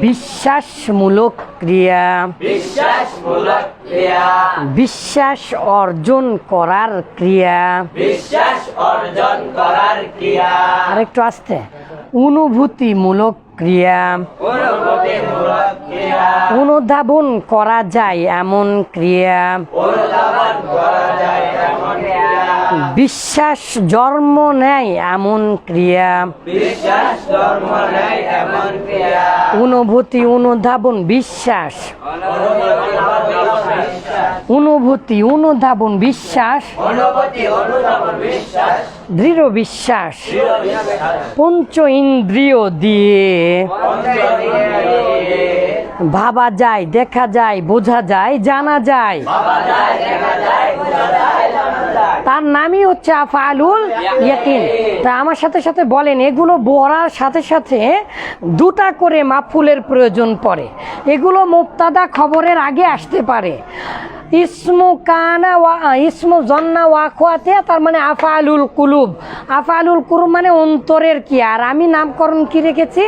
বিশ্বাসমূলক ক্রিয়া। বিশ্বাসমূলক ক্রিয়া। বিশ্বাস অর্জন করার ক্রিয়া। বিশ্বাস অর্জন করার ক্রিয়া। আরেকটু আসতে। অনুভূতিমূলক ক্রিয়া। অনুভূতিমূলক ক্রিয়া। অনুধাবন করা যায় এমন ক্রিয়া। বিশ্বাস জন্ম নেয় এমন ক্রিয়া। বিশ্বাস ধর্ম নেয় এমন ক্রিয়া। অনুভূতি অনুধাবন বিশ্বাস। অনুভূতি অনুধাবন বিশ্বাস। অনুভূতি অনুধাবন বিশ্বাস। দৃঢ় বিশ্বাস। পঞ্চ ইন্দ্রিয় দিয়ে ভাবা যায় দেখা যায় বোঝা যায় জানা যায়। তার নামই হচ্ছে আফালুল ইয়াকিন। তা আমার সাথে সাথে বলেন, এগুলো বোরার সাথে সাথে দুটা করে মাফুলের প্রয়োজন পড়ে। এগুলো মুক্তাদা খবরের আগে আসতে পারে। ইসমু কানা ওয়া ইসমু জন্না ওয়াকুয়াতে তার মানে আফালুল কুলুব। আফালুল কুলুব মানে অন্তরের কি? আর আমি নামকরণ কি রেখেছি?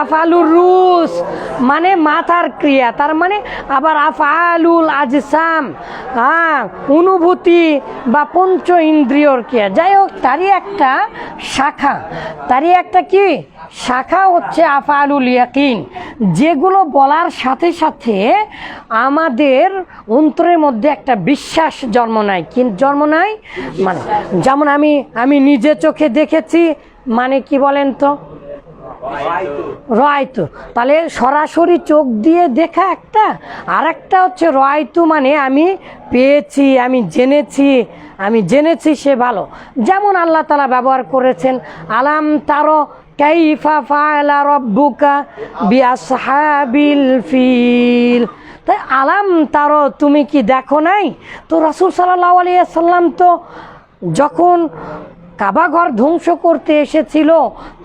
আফালুর রুস মানে মাথার ক্রিয়া। তার মানে আবার আফালুল আজসাম হ্যাঁ অনুভূতি বা পঞ্চ ইন্দ্রিয়র ক্রিয়া। যাই হোক, তারই একটা শাখা। তারই একটা কি? শাখা হচ্ছে আফালুল ইয়াকিন। যেগুলো বলার সাথে সাথে আমাদের অন্তরের মধ্যে একটা বিশ্বাস জন্ম নেয়। কি জন্ম নেয় মানে যেমন আমি আমি নিজে চোখে দেখেছি মানে কি বলেন তো? রয়তু তাহলে সরাসরি চোখ দিয়ে দেখা একটা আর একটা হচ্ছে রয়তু মানে আমি পেয়েছি, আমি জেনেছি আমি জেনেছি সে ভালো। যেমন আল্লাহ তালা ব্যবহার করেছেন, আলাম তারো কাইফা ফায়লা রব্বুকা বিআসহাবিল ফিল। তাই আলাম তারো, তুমি কি দেখো নাই? তো রাসূল সাল্লাহ আলাইহি সাল্লাম তো যখন কাবা ঘর ধ্বংস করতে এসেছিল,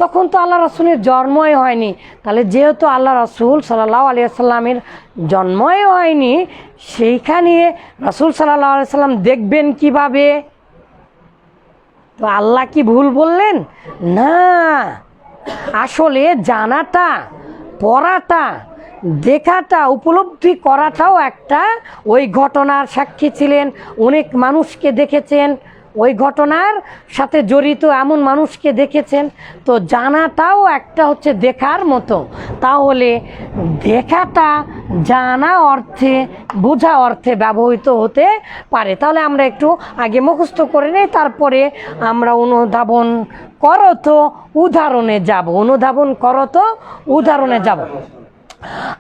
তখন তো আল্লাহ রসুলের জন্মই হয়নি। তাহলে যেহেতু আল্লাহ রসুল সাল্লাহ আলিয়াল্লামের জন্মই হয়নি, সেইখানে রসুল সাল্লাহ আলিয়াল্লাম দেখবেন কীভাবে? তো আল্লাহ কি ভুল বললেন? না। আসলে জানাটা, পড়াটা দেখাটা, উপলব্ধি করাটাও একটা ওই ঘটনার সাক্ষী ছিলেন, অনেক মানুষকে দেখেছেন। ওই ঘটনার সাথে জড়িত এমন মানুষকে দেখেছেন। তো জানাটাও একটা হচ্ছে দেখার মতো। তাহলে দেখাটা জানা অর্থে, বোঝা অর্থে ব্যবহৃত হতে পারে। তাহলে আমরা একটু আগে মুখস্থ করে নিই, তারপরে আমরা অনুধাবন করো তো উদাহরণে যাব। অনুধাবন করো তো উদাহরণে যাব।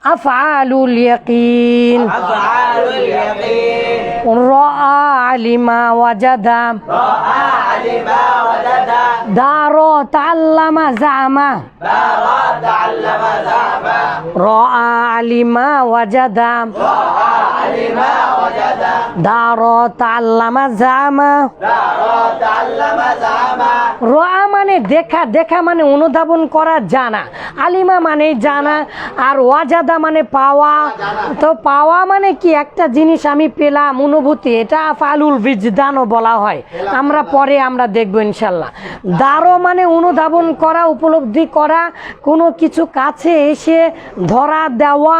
أفعال اليقين. أفعال اليقين. رأى علم وجد. رأى علم وجد. دار تعلم زعم. دار تعلم زعم. رأى علم وجد. رأى علم وجد. دار تعلم زعم. دار تعلم زعم. رأى দেখা দেখা মানে অনুধাবন করা জানা। আলিমা মানে জানা আর ওয়াজাদা মানে পাওয়া। তো পাওয়া মানে কি? একটা জিনিস আমি পেলাম, অনুভূতি। এটা ফালুল বিজদানও বলা হয়। আমরা পরে আমরা দেখব ইনশাল্লাহ দারো মানে অনুধাবন করা, উপলব্ধি করা, কোনো কিছু কাছে এসে ধরা দেওয়া,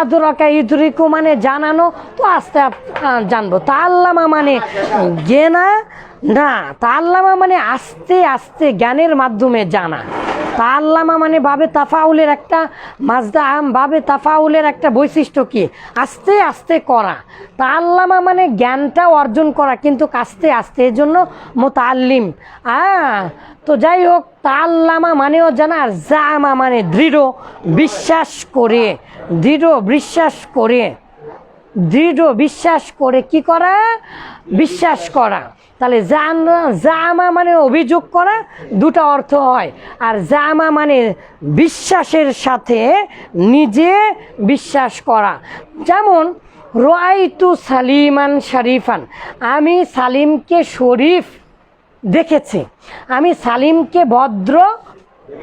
আদরকা ইদরিকু মানে জানানো, তো আস্তে জানব। তা আল্লামা মানে গেনা না তাল্লামা মানে আস্তে আস্তে জ্ঞানের মাধ্যমে জানা। তাল্লামা মানে বাবে তাফাউলের একটা মাজদা আম বাবে তাফাউলের একটা বৈশিষ্ট্য কি? আস্তে আস্তে করা। তাল্লামা মানে জ্ঞানটা অর্জন করা, কিন্তু আস্তে আস্তে এর জন্য মোতাল্লিম হ্যাঁ তো যাই হোক তাল্লামা মানেও জানা আর জামা মানে দৃঢ় বিশ্বাস করে। দৃঢ় বিশ্বাস করে। দৃঢ় বিশ্বাস করে কি করা? বিশ্বাস করা। তাহলে জামা মানে অভিযোগ করা দুটা অর্থ হয়। আর জামা মানে বিশ্বাসের সাথে নিজে বিশ্বাস করা। যেমন, রোয়াইতু সালিমান শরীফান, আমি সালিমকে শরীফ দেখেছি। আমি সালিমকে ভদ্র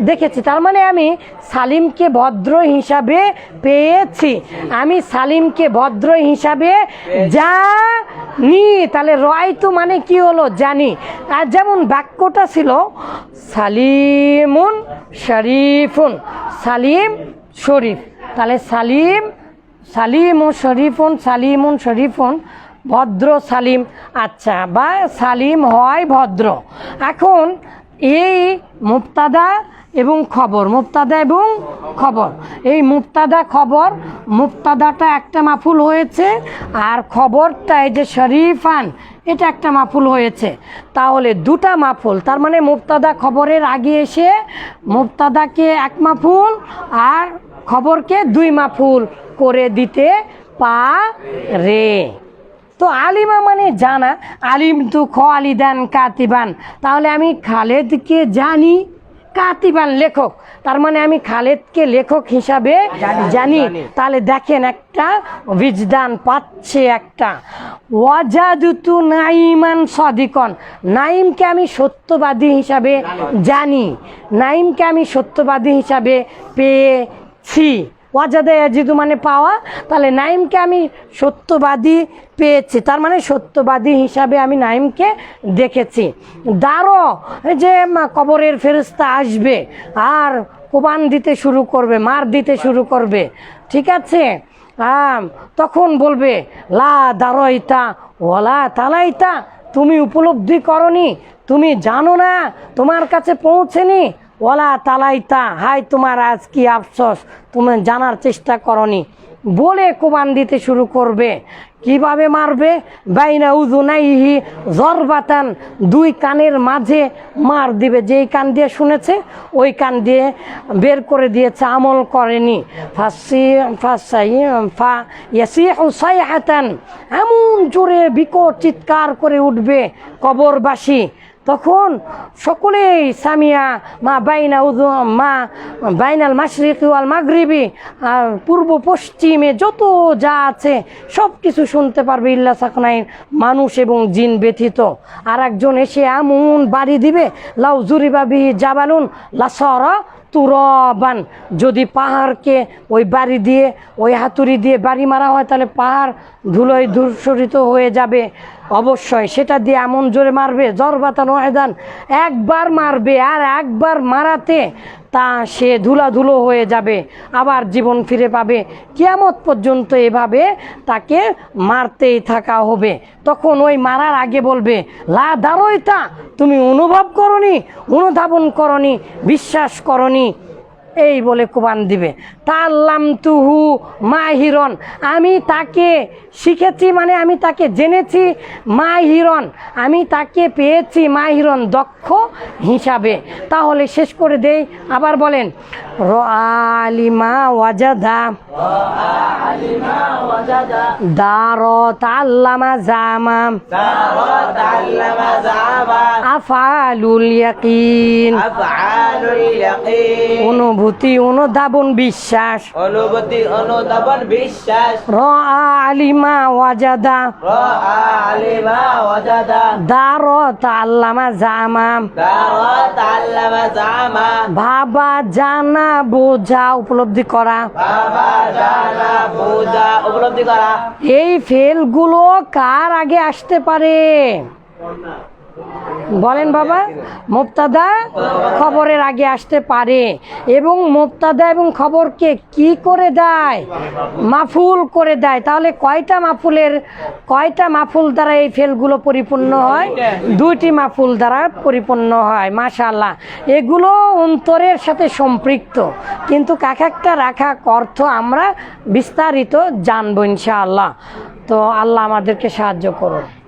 দেখেছি, তার মানে আমি সালিমকে ভদ্র হিসাবে পেয়েছি। আমি সালিমকে ভদ্র হিসাবে জানি। তাহলে রয়তু মানে কি হলো? জানি। আর যেমন বাক্যটা ছিল, সালিমুন শরীফুন, সালিম শরীফ। তাহলে সালিম সালিম ও শরীফুন, সালিমুন শরীফুন, ভদ্র সালিম। আচ্ছা বা সালিম হয় ভদ্র। এখন এই মুক্তাদা এবং খবর মুক্তাদা এবং খবর। এই মুক্তাদা খবর মুক্তাদাটা একটা মাফুল হয়েছে আর খবরটা এই যে শরীফান, এটা একটা মাফুল হয়েছে। তাহলে দুটা মাফুল, তার মানে মুক্তাদা খবরের আগে এসে মুক্তাদাকে এক মাফুল আর খবরকে দুই মাফুল করে দিতে পারে। তো আলিমা মানে জানা। আলিম তু খ আলিদান কাতিবান। তাহলে আমি খালেদকে জানি কাতিবান লেখক। তার মানে আমি খালেদকে লেখক হিসাবে জানি তাহলে দেখেন একটা বিজদান পাচ্ছে একটা। ওয়াজাদুতু নাইমান সদিকন। নাইমকে আমি সত্যবাদী হিসাবে জানি। নাইমকে আমি সত্যবাদী হিসাবে পেয়েছি। ওয়াজাদা ইয়াজিদু মানে পাওয়া। তাহলে নাইমকে আমি সত্যবাদী পেয়েছি। তার মানে সত্যবাদী হিসাবে আমি নাইমকে দেখেছি। দারো যে কবরের ফেরস্তা আসবে, আর কোবান দিতে শুরু করবে, মার দিতে শুরু করবে, ঠিক আছে? তখন বলবে, লা দারোইতা ওলা তালাইতা, তুমি উপলব্ধি করনি, তুমি জানো না, তোমার কাছে পৌঁছেনি ওলা তালাইতা, হাই তোমার আজ কি আফসোস, তুমি জানার চেষ্টা করনি। বলে কোবান দিতে শুরু করবে। কীভাবে মারবে? বাইনা উজুনাইহি জরবাতান, দুই কানের মাঝে মার দিবে। যেই কান দিয়ে শুনেছে, ওই কান দিয়ে বের করে দিয়েছে, আমল করেনি। ফাঁসি, ফাঁসাই, ফা ইয়াসি হাতান এমন জোরে বিকট চিৎকার করে উঠবে কবরবাসী। তখন সকলেই সামিয়া, মা বাইনা উদু মা বাইনাল মাশরিক ওয়াল মাগরিবি, আর পূর্ব পশ্চিমে যত যা আছে সব কিছু শুনতে পারবে ইল্লা সাকনাইন, মানুষ এবং জিন ব্যথিত আর একজন এসে এমন বাড়ি দিবে, লাউ জুরিবাবি জাবালুন, লাসরা তুরবান। যদি পাহাড়কে ওই বাড়ি দিয়ে, ওই হাতুড়ি দিয়ে বাড়ি মারা হয়, তাহলে পাহাড় ধুলোয় ধূসরিত হয়ে যাবে। অবশ্যই, সেটা দিয়ে এমন জোরে মারবে জরবাতান নয়দান একবার মারবে আর একবার মারাতে তা সে ধুলাধুলো হয়ে যাবে, আবার জীবন ফিরে পাবে। কিয়ামত পর্যন্ত এভাবে তাকে মারতেই থাকা হবে। তখন ওই মারার আগে বলবে, লা দারোইতা, তুমি অনুভব করনি, অনুধাবন করনি, বিশ্বাস করনি। এই বলে কোবান দিবে। তাল্লাম তুহু মাহিরন। আমি তাকে শিখেছি মানে আমি তাকে জেনেছি মাহিরন। আমি তাকে পেয়েছি মাহিরন দক্ষ হিসাবে। তাহলে শেষ করে দেই। আবার বলেন রিমা আলিমা ওয়াজাদা। দার তাল্লামা জামাম আফালুল ইয়াকিন। অনুভূতি অনুধাবন বিশ্বাস। অনুভূতি অনুধাবন বিশ্বাস। র আলিমা ওয়াজাদা। রা'a আলিমা ওয়াজাদা। দারত আল্লামা জামা। দারাত আল্লামা জামা। ভাবা জানা বোঝা উপলব্ধি করা। বাবা জানা বোঝা উপলব্ধি করা। এই ফেলগুলো কার আগে আসতে পারে? বলেন বাবা মুক্তাদা খবরের আগে আসতে পারে এবং মুক্তাদা এবং খবরকে কি করে দেয়? মাফুল করে দেয়। তাহলে কয়টা মাফুলের, কয়টা মাফুল দ্বারা এই ফেলগুলো পরিপূর্ণ হয়? দুইটি মাফুল দ্বারা পরিপূর্ণ হয় মাশাল্লাহ এগুলো অন্তরের সাথে সম্পৃক্ত। কিন্তু এক একটা রাখা অর্থ আমরা বিস্তারিত জানব ইনশাআল্লাহ। তো আল্লাহ আমাদেরকে সাহায্য করুন।